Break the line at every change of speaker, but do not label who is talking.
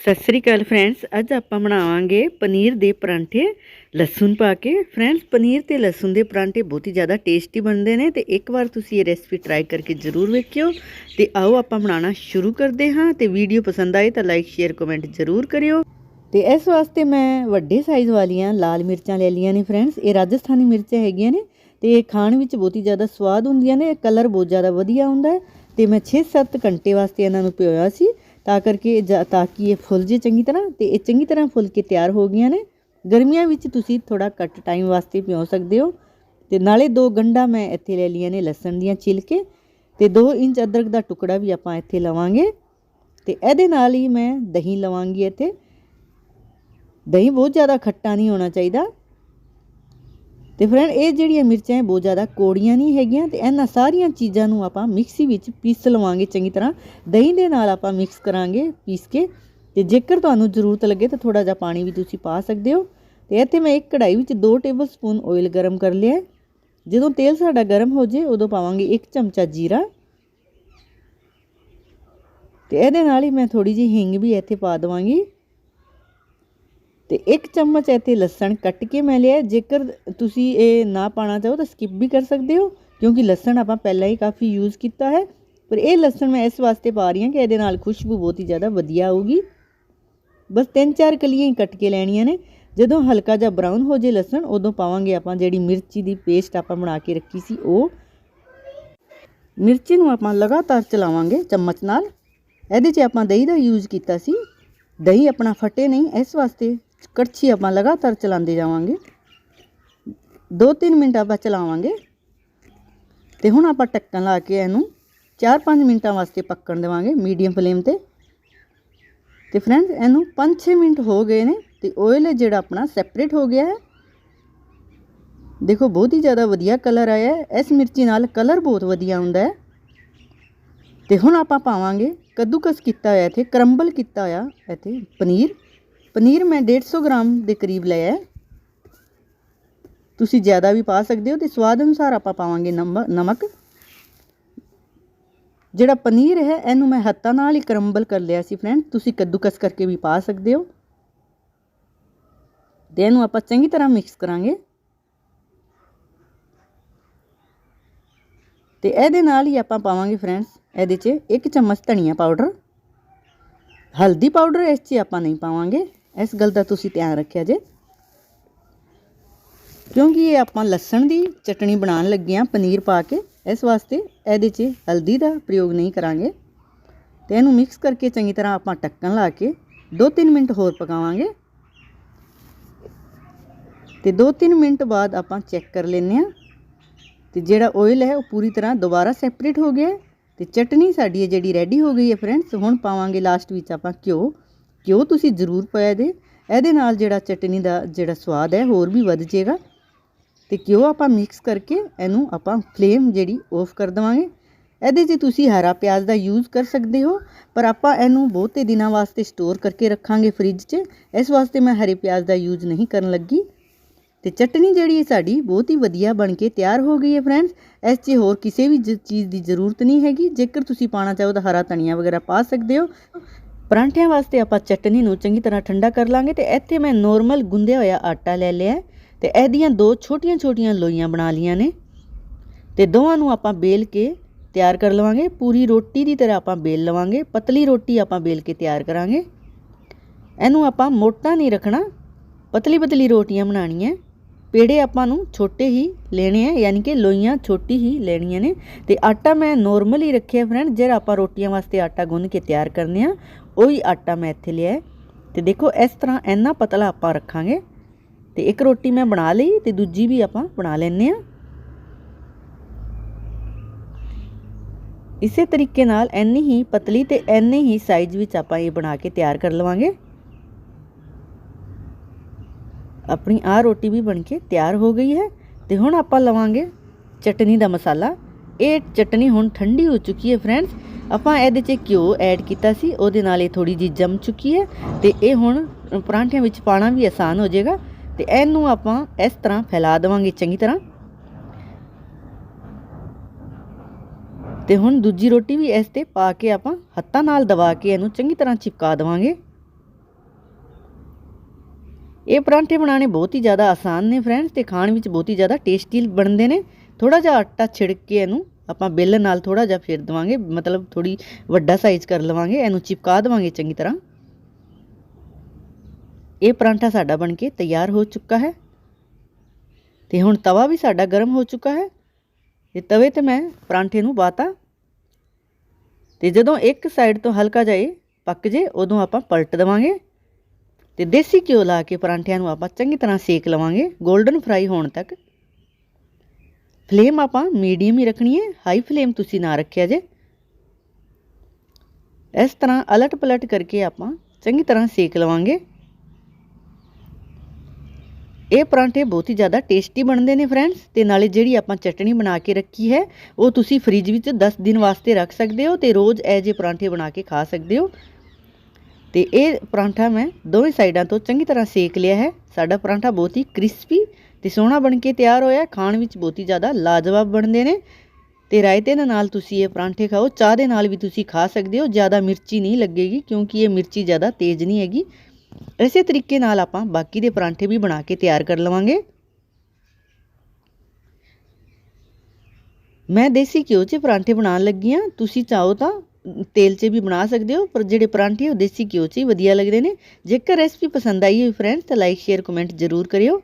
ਸਤਿ ਸ੍ਰੀ ਅਕਾਲ friends, ਅੱਜ ਆਪਾਂ ਬਣਾਵਾਂਗੇ ਪਨੀਰ ਦੇ ਪਰਾਂਠੇ, ਲਸਣ ਪਾ ਕੇ। ਫਰੈਂਡਸ, ਪਨੀਰ ਤੇ ਲਸਣ ਦੇ ਪਰਾਂਠੇ ਬਹੁਤ ਹੀ ਜ਼ਿਆਦਾ ਟੇਸਟੀ ਬਣਦੇ ਨੇ ਤੇ ਇੱਕ ਵਾਰ ਤੁਸੀਂ ਇਹ ਰੈਸਪੀ ਟਰਾਈ ਕਰਕੇ ਜ਼ਰੂਰ ਵੇਖਿਓ। ਤੇ ਆਓ ਆਪਾਂ ਬਣਾਉਣਾ ਸ਼ੁਰੂ ਕਰਦੇ ਹਾਂ ਤੇ ਵੀਡੀਓ ਪਸੰਦ ਆਏ ਤਾਂ ਲਾਈਕ ਸ਼ੇਅਰ ਕਮੈਂਟ ਜ਼ਰੂਰ ਕਰਿਓ। ਤੇ ਇਸ ਵਾਸਤੇ ਮੈਂ ਵੱਡੇ ਸਾਈਜ਼ ਵਾਲੀਆਂ ਲਾਲ ਮਿਰਚਾਂ ਲੈ ਲਈਆਂ ਨੇ ਫਰੈਂਡਸ, ਇਹ ਰਾਜਸਥਾਨੀ ਮਿਰਚਾਂ ਹੈਗੀਆਂ ਨੇ ਤੇ ਇਹ ਖਾਣ ਵਿੱਚ ਬਹੁਤ ਹੀ ਜ਼ਿਆਦਾ ਸਵਾਦ ਹੁੰਦੀਆਂ ਨੇ ਕਲਰ ਬਹੁਤ ਜ਼ਿਆਦਾ ਵਧੀਆ ਹੁੰਦਾ ਹੈ। ਤੇ ਮੈਂ 6-7 ਘੰਟੇ ਵਾਸਤੇ ਇਹਨਾਂ ਨੂੰ ਭਿਓਇਆ ਸੀ। ਤਾਂ ਕਰਕੇ ਜ- ਤਾਂ ਕਿ ਇਹ ਫੁੱਲ ਜੇ ਚੰਗੀ ਤਰ੍ਹਾਂ ਤੇ ਇਹ ਚੰਗੀ ਤਰ੍ਹਾਂ ਫੁੱਲ ਕੇ ਤਿਆਰ ਹੋ ਗਈਆਂ ਨੇ। ਗਰਮੀਆਂ ਵਿੱਚ ਤੁਸੀਂ ਥੋੜਾ ਘੱਟ ਟਾਈਮ ਵਾਸਤੇ ਭਿਓ ਸਕਦੇ ਹੋ। ਤੇ ਨਾਲੇ ਦੋ ਗੰਡਾ ਮੈਂ ਇੱਥੇ ਲੈ ਲਈਆਂ ਨੇ ਲਸਣ ਦੀਆਂ ਛਿਲ ਕੇ ਤੇ 2 ਇੰਚ ਅਦਰਕ ਦਾ ਟੁਕੜਾ ਵੀ ਆਪਾਂ ਇੱਥੇ ਲਵਾਂਗੇ। ਤੇ ਇਹਦੇ ਨਾਲ ਹੀ ਮੈਂ ਦਹੀਂ ਲਵਾਂਗੀ ਇੱਥੇ। ਦਹੀਂ ਬਹੁਤ ਜ਼ਿਆਦਾ ਖੱਟਾ ਨਹੀਂ ਹੋਣਾ ਚਾਹੀਦਾ। ਤੇ ਫਰੈਂਡ ਇਹ ਜਿਹੜੀਆਂ ਮਿਰਚਾਂ ਹੈ ਬਹੁਤ ਜ਼ਿਆਦਾ ਕੋੜੀਆਂ ਨਹੀਂ ਹੈਗੀਆਂ ਤੇ ਇਹਨਾਂ ਸਾਰੀਆਂ ਚੀਜ਼ਾਂ ਨੂੰ ਆਪਾਂ ਮਿਕਸੀ ਵਿੱਚ ਪੀਸ ਲਵਾਂਗੇ ਚੰਗੀ ਤਰ੍ਹਾਂ। ਦਹੀਂ ਦੇ ਨਾਲ ਆਪਾਂ ਮਿਕਸ ਕਰਾਂਗੇ ਪੀਸ ਕੇ ਤੇ ਜੇਕਰ ਤੁਹਾਨੂੰ ਜ਼ਰੂਰਤ ਲੱਗੇ ਤਾਂ ਥੋੜਾ ਜਿਹਾ ਪਾਣੀ ਵੀ ਤੁਸੀਂ ਪਾ ਸਕਦੇ ਹੋ। ਤੇ ਇੱਥੇ ਮੈਂ ਇੱਕ ਕੜਾਈ ਵਿੱਚ 2 ਟੇਬਲ ਸਪੂਨ ਆਇਲ ਗਰਮ ਕਰ ਲਿਆ ਜਦੋਂ ਤੇਲ ਸਾਡਾ ਗਰਮ ਹੋ ਜੇ ਉਦੋਂ ਪਾਵਾਂਗੇ 1 ਚਮਚਾ ਜੀਰਾ। ਤੇ ਇਹਦੇ ਨਾਲ ਹੀ ਮੈਂ ਥੋੜੀ ਜਿਹੀ ਹਿੰਗ ਵੀ ਇੱਥੇ ਪਾ ਦਵਾਂਗੀ। ਤੇ ਇੱਕ ਚਮਚ ਇੱਥੇ ਲਸਣ ਕੱਟ ਕੇ ਮੈਂ ਲਿਆ। ਜੇਕਰ ਤੁਸੀਂ ਇਹ ਨਾ ਪਾਣਾ ਚਾਹੋ ਤਾਂ ਸਕਿਪ ਵੀ ਕਰ ਸਕਦੇ ਹੋ, ਕਿਉਂਕਿ ਲਸਣ ਆਪਾਂ ਪਹਿਲਾਂ ਹੀ ਕਾਫੀ ਯੂਜ਼ ਕੀਤਾ ਹੈ। ਪਰ ਇਹ ਲਸਣ ਮੈਂ ਇਸ ਵਾਸਤੇ ਪਾ ਰਹੀ ਹਾਂ ਕਿ ਇਹਦੇ ਨਾਲ ਖੁਸ਼ਬੂ ਬਹੁਤ ਹੀ ਜ਼ਿਆਦਾ ਵਧੀਆ ਆਊਗੀ। ਬਸ ਤਿੰਨ ਚਾਰ ਕਲੀਆਂ ਹੀ ਕੱਟ ਕੇ ਲੈਣੀਆਂ ਨੇ। ਜਦੋਂ ਹਲਕਾ ਜਿਹਾ ਬਰਾਊਨ ਹੋ ਜੇ ਲਸਣ, ਉਦੋਂ ਪਾਵਾਂਗੇ ਆਪਾਂ ਜਿਹੜੀ ਮਿਰਚੀ ਦੀ ਪੇਸਟ ਆਪਾਂ ਬਣਾ ਕੇ ਰੱਖੀ ਸੀ ਉਹ। ਮਿਰਚੀ ਨੂੰ ਆਪਾਂ ਲਗਾਤਾਰ ਚਲਾਵਾਂਗੇ ਚਮਚ ਨਾਲ। ਇਹਦੇ 'ਚ ਆਪਾਂ ਦਹੀਂ ਦਾ ਯੂਜ਼ ਕੀਤਾ ਸੀ। ਦਹੀਂ ਆਪਣਾ ਫਟੇ ਨਹੀਂ, ਇਸ ਵਾਸਤੇ ਕੜਛੀ ਆਪਾਂ ਲਗਾਤਾਰ ਚਲਾਉਂਦੇ ਜਾਵਾਂਗੇ। 2-3 ਮਿੰਟ ਆਪਾਂ ਚਲਾਵਾਂਗੇ। ਤੇ ਹੁਣ ਆਪਾਂ ਢੱਕਣ ਲਾ ਕੇ ਇਹਨੂੰ 4-5 ਮਿੰਟਾਂ ਵਾਸਤੇ ਪੱਕਣ ਦੇਵਾਂਗੇ ਮੀਡੀਅਮ ਫਲੇਮ ਤੇ। ਤੇ ਫਰੈਂਡਸ, ਇਹਨੂੰ 5-6 ਮਿੰਟ ਹੋ ਗਏ ਨੇ ਤੇ ਆਇਲ ਜਿਹੜਾ ਆਪਣਾ ਸੈਪਰੇਟ ਹੋ ਗਿਆ ਹੈ। ਦੇਖੋ, ਬਹੁਤ ਹੀ ਜ਼ਿਆਦਾ ਵਧੀਆ ਕਲਰ ਆਇਆ ਇਸ ਮਿਰਚੀ ਨਾਲ ਕਲਰ ਬਹੁਤ ਵਧੀਆ ਹੁੰਦਾ ਹੈ। ਤੇ ਹੁਣ ਆਪਾਂ ਪਾਵਾਂਗੇ ਕੱਦੂਕਸ ਕੀਤਾ ਹੋਇਆ ਇੱਥੇ ਕਰੰਬਲ ਕੀਤਾ ਹੋਇਆ ਇੱਥੇ ਪਨੀਰ। ਪਨੀਰ ਮੈਂ 150 ਗ੍ਰਾਮ ਦੇ ਕਰੀਬ ਲਿਆ ਤੁਸੀਂ ਜ਼ਿਆਦਾ ਵੀ ਪਾ ਸਕਦੇ ਹੋ ਤੇ ਸਵਾਦ ਅਨੁਸਾਰ ਆਪਾਂ ਪਾਵਾਂਗੇ ਨਮ- ਨਮਕ। ਜਿਹੜਾ ਪਨੀਰ ਹੈ, ਇਹਨੂੰ ਮੈਂ ਹੱਥਾਂ ਨਾਲ ਹੀ ਕਰੰਬਲ ਕਰ ਲਿਆ ਸੀ ਫਰੈਂਡ ਤੁਸੀਂ ਕੱਦੂਕਸ ਕਰਕੇ ਵੀ ਪਾ ਸਕਦੇ ਹੋ। ਤੇ ਇਹਨੂੰ ਆਪਾਂ ਚੰਗੀ ਤਰ੍ਹਾਂ ਮਿਕਸ ਕਰਾਂਗੇ। ਤੇ ਇਹਦੇ ਨਾਲ ਹੀ ਆਪਾਂ ਪਾਵਾਂਗੇ ਫਰੈਂਡਸ ਇਹਦੇ 'ਚ ਇੱਕ ਚਮਚ ਧਨੀਆ ਪਾਊਡਰ। ਹਲਦੀ ਪਾਊਡਰ ਇਸ 'ਚ ਆਪਾਂ ਨਹੀਂ ਪਾਵਾਂਗੇ। ਇਸ ਗੱਲ ਦਾ ਤੁਸੀਂ ਧਿਆਨ ਰੱਖਿਆ ਜੇ। ਕਿਉਂਕਿ ਇਹ ਆਪਾਂ ਲਸਣ ਦੀ ਚਟਣੀ ਬਣਾਉਣ ਲੱਗੇ ਹਾਂ ਪਨੀਰ ਪਾ ਕੇ, ਇਸ ਵਾਸਤੇ ਇਹਦੇ 'ਚ ਹਲਦੀ ਦਾ ਪ੍ਰਯੋਗ ਨਹੀਂ ਕਰਾਂਗੇ। ਤੇ ਇਹਨੂੰ ਮਿਕਸ ਕਰਕੇ ਚੰਗੀ ਤਰ੍ਹਾਂ ਆਪਾਂ ਢੱਕਣ ਲਾ ਕੇ 2-3 ਮਿੰਟ ਹੋਰ ਪਕਾਵਾਂਗੇ। ਤੇ 2-3 ਮਿੰਟ ਬਾਅਦ ਆਪਾਂ ਚੈੱਕ ਕਰ ਲੈਂਦੇ ਹਾਂ। ਤੇ ਜਿਹੜਾ ਆਇਲ ਹੈ ਉਹ ਪੂਰੀ ਤਰ੍ਹਾਂ ਦੁਬਾਰਾ ਸੈਪਰੇਟ ਹੋ ਗਿਆ ਹੈ। ਤੇ ਚਟਨੀ ਸਾਡੀ ਹੈ ਜਿਹੜੀ ਰੈਡੀ ਹੋ ਗਈ ਹੈ ਫਰੈਂਡਸ ਹੁਣ ਪਾਵਾਂਗੇ ਲਾਸਟ ਵਿੱਚ ਆਪਾਂ ਘਿਓ। ਘਿਓ ਤੁਸੀਂ ਜ਼ਰੂਰ ਪਾਇਆ ਦੇ ਇਹਦੇ ਨਾਲ ਜਿਹੜਾ ਚਟਨੀ ਦਾ ਜਿਹੜਾ ਸਵਾਦ ਹੈ, ਹੋਰ ਵੀ ਵੱਧ ਜਾਏਗਾ ਤੇ ਘਿਓ ਆਪਾਂ ਮਿਕਸ ਕਰਕੇ ਇਹਨੂੰ ਆਪਾਂ ਫਲੇਮ ਜਿਹੜੀ ਆਫ ਕਰ ਦਵਾਂਗੇ? ਇਹਦੇ 'ਚ ਤੁਸੀਂ ਹਰਾ ਪਿਆਜ਼ ਦਾ ਯੂਜ਼ ਕਰ ਸਕਦੇ ਹੋ, ਪਰ ਆਪਾਂ ਇਹਨੂੰ ਬਹੁਤੇ ਦਿਨਾਂ ਵਾਸਤੇ ਸਟੋਰ ਕਰਕੇ ਰੱਖਾਂਗੇ ਫ੍ਰਿਜ 'ਚ। ਇਸ ਵਾਸਤੇ ਮੈਂ ਹਰੇ ਪਿਆਜ਼ ਦਾ ਯੂਜ਼ ਨਹੀਂ ਕਰਨ ਲੱਗੀ। ਤੇ ਚਟਨੀ ਜਿਹੜੀ ਹੈ ਸਾਡੀ ਬਹੁਤ ਹੀ ਵਧੀਆ ਬਣ ਕੇ ਤਿਆਰ ਹੋ ਗਈ ਹੈ ਫਰੈਂਡਸ ਇਸ 'ਚ ਹੋਰ ਕਿਸੇ ਵੀ ਜ- ਚੀਜ਼ ਦੀ ਜ਼ਰੂਰਤ ਨਹੀਂ ਹੈਗੀ। ਜੇਕਰ ਤੁਸੀਂ ਪਾਣਾ ਚਾਹੋ ਤਾਂ ਹਰਾ ਧਨੀਆ ਵਗੈਰਾ ਪਾ ਸਕਦੇ ਹੋ। ਪਰਾਂਠਿਆਂ ਵਾਸਤੇ ਆਪਾਂ ਚਟਨੀ ਨੂੰ ਚੰਗੀ ਤਰ੍ਹਾਂ ਠੰਡਾ ਕਰ ਲਾਂਗੇ ਤੇ ਇੱਥੇ ਮੈਂ ਨੋਰਮਲ ਗੁੰਦਿਆ ਹੋਇਆ ਆਟਾ ਲੈ ਲਿਆ ਹੈ ਤੇ ਇਹਦੀਆਂ ਦੋ ਛੋਟੀਆਂ-ਛੋਟੀਆਂ ਲੋਈਆਂ ਬਣਾ ਲੀਆਂ ਨੇ ਤੇ ਦੋਵਾਂ ਨੂੰ ਆਪਾਂ ਬੇਲ ਕੇ ਤਿਆਰ ਕਰ ਲਵਾਂਗੇ। ਪੂਰੀ ਰੋਟੀ ਦੀ ਤਰ੍ਹਾਂ ਆਪਾਂ ਬੇਲ ਲਵਾਂਗੇ, ਪਤਲੀ ਰੋਟੀ ਆਪਾਂ ਬੇਲ ਕੇ ਤਿਆਰ ਕਰਾਂਗੇ। ਇਹਨੂੰ ਆਪਾਂ ਮੋਟਾ ਨਹੀਂ ਰੱਖਣਾ ਪਤਲੀ ਪਤਲੀ ਰੋਟੀਆਂ ਬਣਾਉਣੀਆਂ। ਪੇੜੇ ਆਪਾਂ ਨੂੰ ਛੋਟੇ ਹੀ ਲੈਣੇ ਆ, ਯਾਨੀ ਕਿ ਲੋਈਆਂ ਛੋਟੀ ਹੀ ਲੈਣੀਆਂ ਨੇ। ਤੇ ਆਟਾ ਮੈਂ ਨੋਰਮਲ ਹੀ ਰੱਖਿਆ ਫਰੈਂਡ ਜਿਹੜਾ ਆਪਾਂ ਰੋਟੀਆਂ ਵਾਸਤੇ ਆਟਾ ਗੁੰਨ ਕੇ ਤਿਆਰ ਕਰਨੇ ਆ ਉਹੀ ਆਟਾ ਮੈਂ ਇੱਥੇ ਲਿਆ ਹੈ। ਤੇ ਦੇਖੋ, ਇਸ ਤਰ੍ਹਾਂ ਇੰਨਾ ਪਤਲਾ ਆਪਾਂ ਰੱਖਾਂਗੇ। ਤੇ ਇੱਕ ਰੋਟੀ ਮੈਂ ਬਣਾ ਲਈ ਤੇ ਦੂਜੀ ਵੀ ਆਪਾਂ ਬਣਾ ਲੈਣੇ ਆ ਇਸੇ ਤਰੀਕੇ ਨਾਲ ਇੰਨੀ ਹੀ ਪਤਲੀ ਤੇ ਇੰਨੇ ਹੀ ਸਾਈਜ਼ ਵਿੱਚ ਆਪਾਂ ਇਹ ਬਣਾ ਕੇ ਤਿਆਰ ਕਰ ਲਵਾਂਗੇ। ਆਪਣੀ ਆ ਰੋਟੀ ਵੀ ਬਣ ਕੇ ਤਿਆਰ ਹੋ ਗਈ ਹੈ ਤੇ ਹੁਣ ਆਪਾਂ ਲਵਾਂਗੇ ਚਟਨੀ ਦਾ ਮਸਾਲਾ। ਇਹ ਚਟਨੀ ਹੁਣ ਠੰਡੀ ਹੋ ਚੁੱਕੀ ਹੈ ਫਰੈਂਡਸ। ਆਪਾਂ ਇਹਦੇ 'ਚ ਘਿਓ ਐਡ ਕੀਤਾ ਸੀ, ਉਹਦੇ ਨਾਲ ਇਹ ਥੋੜੀ ਜਿਹੀ ਜੰਮ ਚੁੱਕੀ ਹੈ ਤੇ ਇਹ ਹੁਣ ਪਰਾਂਠਿਆਂ ਵਿੱਚ ਪਾਣਾ ਵੀ ਆਸਾਨ ਹੋ ਜਾਏਗਾ ਤੇ ਇਹਨੂੰ ਆਪਾਂ ਇਸ ਤਰ੍ਹਾਂ ਫੈਲਾ ਦੇਵਾਂਗੇ ਚੰਗੀ ਤਰ੍ਹਾਂ। ਤੇ ਹੁਣ ਦੂਜੀ ਰੋਟੀ ਵੀ ਇਸ ਤੇ ਪਾ ਕੇ ਆਪਾਂ ਹੱਥਾਂ ਨਾਲ ਦਬਾ ਕੇ ਇਹਨੂੰ ਚੰਗੀ ਤਰ੍ਹਾਂ ਚਿਪਕਾ ਦੇਵਾਂਗੇ। ਇਹ ਪਰਾਂਠੇ ਬਣਾਉਣੇ ਬਹੁਤ ਹੀ ਜ਼ਿਆਦਾ ਆਸਾਨ ਨੇ ਫਰੈਂਡਸ ਤੇ ਖਾਣ ਵਿੱਚ ਬਹੁਤ ਹੀ ਜ਼ਿਆਦਾ ਟੇਸਟੀ ਬਣਦੇ ਨੇ। ਥੋੜਾ ਜਿਹਾ ਆਟਾ ਛਿੜਕ ਕੇ ਇਹਨੂੰ ਆਪਾਂ ਬੇਲਣ ਨਾਲ ਥੋੜਾ ਜਿਹਾ ਫੇਰ ਦਵਾਂਗੇ, ਮਤਲਬ ਥੋੜੀ ਵੱਡਾ ਸਾਈਜ਼ ਕਰ ਲਵਾਂਗੇ, ਇਹਨੂੰ ਚਿਪਕਾ ਦਵਾਂਗੇ ਚੰਗੀ ਤਰ੍ਹਾਂ। ਇਹ ਪਰਾਂਠਾ ਸਾਡਾ ਬਣ ਕੇ ਤਿਆਰ ਹੋ ਚੁੱਕਾ ਹੈ। ਤੇ ਹੁਣ ਤਵਾ ਵੀ ਸਾਡਾ ਗਰਮ ਹੋ ਚੁੱਕਾ ਹੈ। ਤੇ ਤਵੇ ਤੇ ਮੈਂ ਪਰਾਂਠੇ ਨੂੰ ਬਾਤਾ। ਤੇ ਜਦੋਂ ਇੱਕ ਸਾਈਡ ਤੋਂ ਹਲਕਾ ਜਿਹਾ ਪੱਕ ਜੇ, ਉਦੋਂ ਆਪਾਂ ਪਲਟ ਦਵਾਂਗੇ। ਤੇ ਦੇਸੀ ਘਿਓ ਲਾ ਕੇ ਪਰਾਂਠਿਆਂ ਨੂੰ ਆਪਾਂ ਚੰਗੀ ਤਰ੍ਹਾਂ ਸੇਕ ਲਵਾਂਗੇ 골ਡਨ ਫਰਾਈ ਹੋਣ ਤੱਕ। ਫਲੇਮ ਆਪਾਂ ਮੀਡੀਅਮ ਹੀ ਰੱਖਣੀ ਹੈ ਹਾਈ ਫਲੇਮ ਤੁਸੀਂ ਨਾ ਰੱਖਿਆ ਜੇ। ਇਸ ਤਰ੍ਹਾਂ ਅਲਟ ਪਲਟ ਕਰਕੇ ਆਪਾਂ ਚੰਗੀ ਤਰ੍ਹਾਂ ਸੇਕ ਲਵਾਂਗੇ। ਇਹ ਪਰਾਂਠੇ ਬਹੁਤ ਹੀ ਜ਼ਿਆਦਾ ਟੇਸਟੀ ਬਣਦੇ ਨੇ ਫਰੈਂਡਸ ਤੇ ਨਾਲੇ ਜਿਹੜੀ ਆਪਾਂ ਚਟਣੀ ਬਣਾ ਕੇ ਰੱਖੀ ਹੈ, ਉਹ ਤੁਸੀਂ ਫ੍ਰਿਜ ਵਿੱਚ 10 ਦਿਨ ਵਾਸਤੇ ਰੱਖ ਸਕਦੇ ਹੋ ਤੇ ਰੋਜ਼ ਇਹ ਜੇ ਪਰਾਂਠੇ ਬਣਾ ਕੇ ਖਾ ਸਕਦੇ ਹੋ। ਤੇ ਇਹ ਪਰਾਂਠਾ ਮੈਂ ਦੋਵੇਂ ਸਾਈਡਾਂ ਤੋਂ ਚੰਗੀ ਤਰ੍ਹਾਂ ਸੇਕ ਲਿਆ ਹੈ। ਸਾਡਾ ਪਰਾਂਠਾ ਬਹੁਤ ਹੀ ਕ੍ਰਿਸਪੀ ਤੇ ਸੋਹਣਾ ਬਣ ਕੇ ਤਿਆਰ ਹੋਇਆ ਖਾਣ ਵਿੱਚ ਬਹੁਤ ਹੀ ਜ਼ਿਆਦਾ ਲਾਜਵਾਬ ਬਣਦੇ ਨੇ ਤੇ ਰਾਇਤੇ ਦੇ ਨਾਲ ਤੁਸੀਂ ਇਹ ਪਰਾਂਠੇ ਖਾਓ। ਚਾਹ ਦੇ ਨਾਲ ਵੀ ਤੁਸੀਂ ਖਾ ਸਕਦੇ ਹੋ। ਜ਼ਿਆਦਾ ਮਿਰਚੀ ਨਹੀਂ ਲੱਗੇਗੀ ਕਿਉਂਕਿ ਇਹ ਮਿਰਚੀ ਜ਼ਿਆਦਾ ਤੇਜ਼ ਨਹੀਂ ਹੈਗੀ। ਇਸੇ ਤਰੀਕੇ ਨਾਲ ਆਪਾਂ ਬਾਕੀ ਦੇ ਪਰਾਂਠੇ ਵੀ ਬਣਾ ਕੇ ਤਿਆਰ ਕਰ ਲਵਾਂਗੇ। ਮੈਂ ਦੇਸੀ ਘਿਓ 'ਚ ਪਰਾਂਠੇ ਬਣਾਉਣ ਲੱਗੀ ਆ ਤੁਸੀਂ ਚਾਹੋ ਤਾਂ ਤੇਲ 'ਚ ਵੀ ਬਣਾ ਸਕਦੇ ਹੋ, ਪਰ ਜਿਹੜੇ ਪਰਾਂਠੇ ਉਹ ਦੇਸੀ ਘਿਓ 'ਚ ਹੀ ਵਧੀਆ ਲੱਗਦੇ ਨੇ। ਜੇਕਰ ਰੈਸਪੀ ਪਸੰਦ ਆਈ ਹੋਈ ਫਰੈਂਡਸ ਤਾਂ ਲਾਈਕ ਸ਼ੇਅਰ ਕਮੈਂਟ ਜ਼ਰੂਰ ਕਰਿਓ।